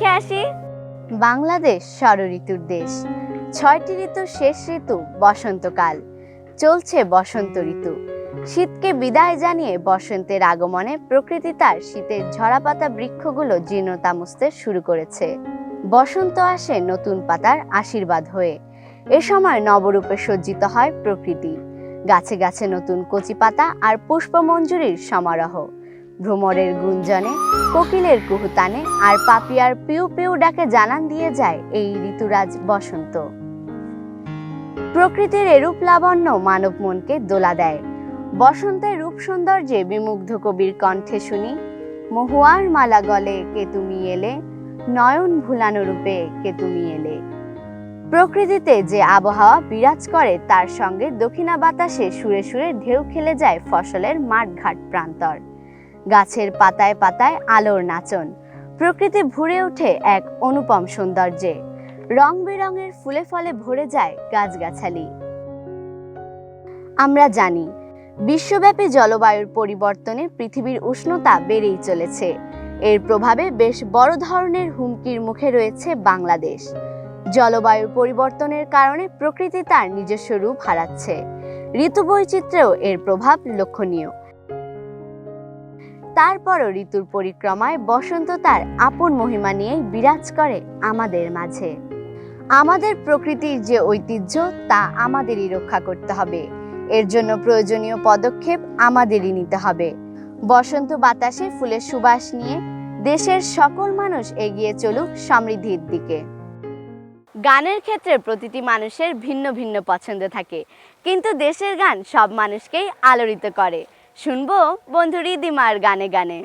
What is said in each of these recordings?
দেখে আসি। বাংলাদেশ ষড়ঋতুর দেশ। ছয়টি ঋতুর শেষ ঋতু বসন্তকাল। চলছে বসন্ত ঋতু। শীতকে বিদায় জানিয়ে বসন্তের আগমনে প্রকৃতি তার শীতের ঝরাপাতা বৃক্ষগুলো জীর্ণতা মুছতে শুরু করেছে। বসন্ত আসে নতুন পাতার আশীর্বাদ হয়ে। এ সময় নবরূপে সজ্জিত হয় প্রকৃতি। গাছে গাছে নতুন কচি পাতা আর পুষ্পমঞ্জুরির সমারোহ। ভ্রমরের গুঞ্জনে, কোকিলের কুহুতানে আর পাপিয়ার পিউ পিউ ডাকে জানান দিয়ে যায় এই ঋতুরাজ বসন্ত। প্রকৃতির এরূপ লাবণ্য মানব মনকে দোলা দেয়। বসন্তের রূপ সৌন্দর্যে বিমুগ্ধ কবির কণ্ঠে শুনি, মহুয়ার মালা গলে কে তুমি এলে, নয়ন ভুলানো রূপে কে তুমি এলে। প্রকৃতিতে যে আবহাওয়া বিরাজ করে তার সঙ্গে দক্ষিণা বাতাসে সুরে সুরে ঢেউ খেলে যায় ফসলের মাঠঘাট প্রান্তর। গাছের পাতায় পাতায় আলোর নাচন। প্রকৃতি ভরে ওঠে এক অনুপম সৌন্দর্যে। রং বেরঙের ফুলে ফলে ভরে যায় গাছগাছালি। আমরা জানি, বিশ্বব্যাপী জলবায়ুর পরিবর্তনে পৃথিবীর উষ্ণতা বেড়েই চলেছে। এর প্রভাবে বেশ বড় ধরনের হুমকির মুখে রয়েছে বাংলাদেশ। জলবায়ুর পরিবর্তনের কারণে প্রকৃতি তার নিজস্ব রূপ হারাচ্ছে। ঋতু বৈচিত্র্যেও এর প্রভাব লক্ষণীয়। তারপরও ঋতুর পরিক্রমায় বসন্ত তার আপন মহিমা নিয়েই বিরাজ করে আমাদের মাঝে। আমাদের প্রকৃতির যে ঐতিহ্য, তা আমাদেরই রক্ষা করতে হবে। এর জন্য প্রয়োজনীয় পদক্ষেপ আমাদেরই নিতে হবে। বসন্ত বাতাসে ফুলের সুবাস নিয়ে দেশের সকল মানুষ এগিয়ে চলুক সমৃদ্ধির দিকে। গানের ক্ষেত্রে প্রতিটি মানুষের ভিন্ন ভিন্ন পছন্দ থাকে, কিন্তু দেশের গান সব মানুষকেই আলোড়িত করে। শুনব বন্ধু রিদিমার গানে গানে।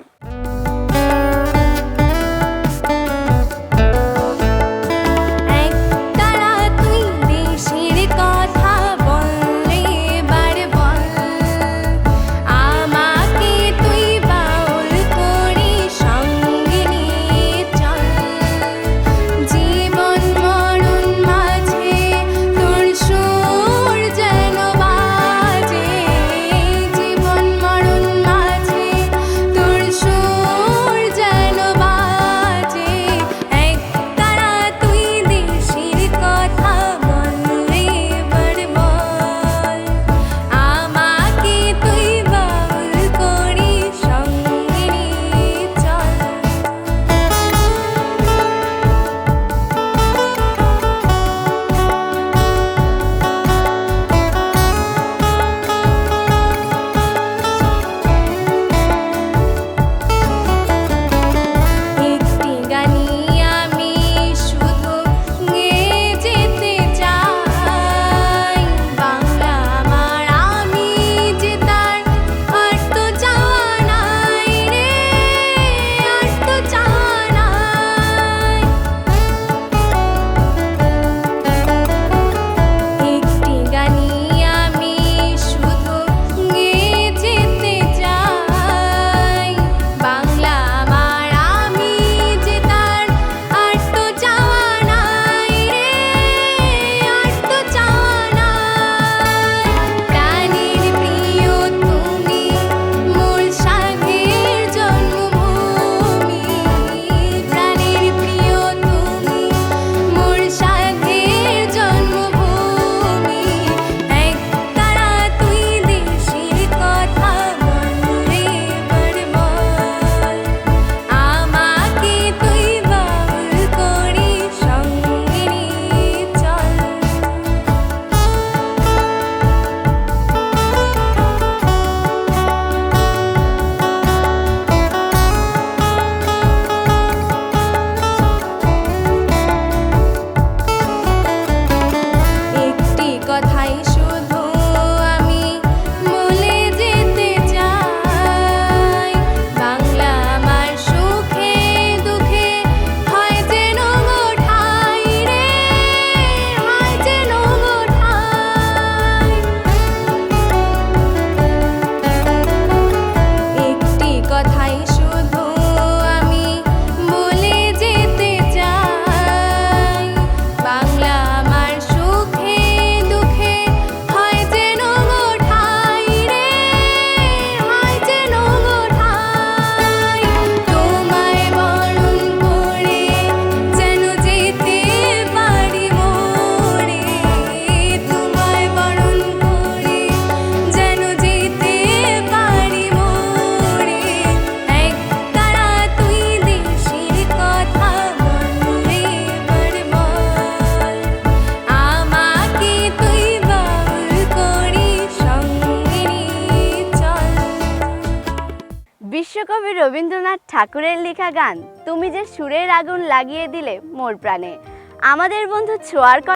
বিশ্বকবি রবীন্দ্রনাথ ঠাকুরের লেখা গান, তুমি যে সুরের আগুন লাগিয়ে দিলে মোর প্রাণে। আমাদের বন্ধু ছোঁয়ার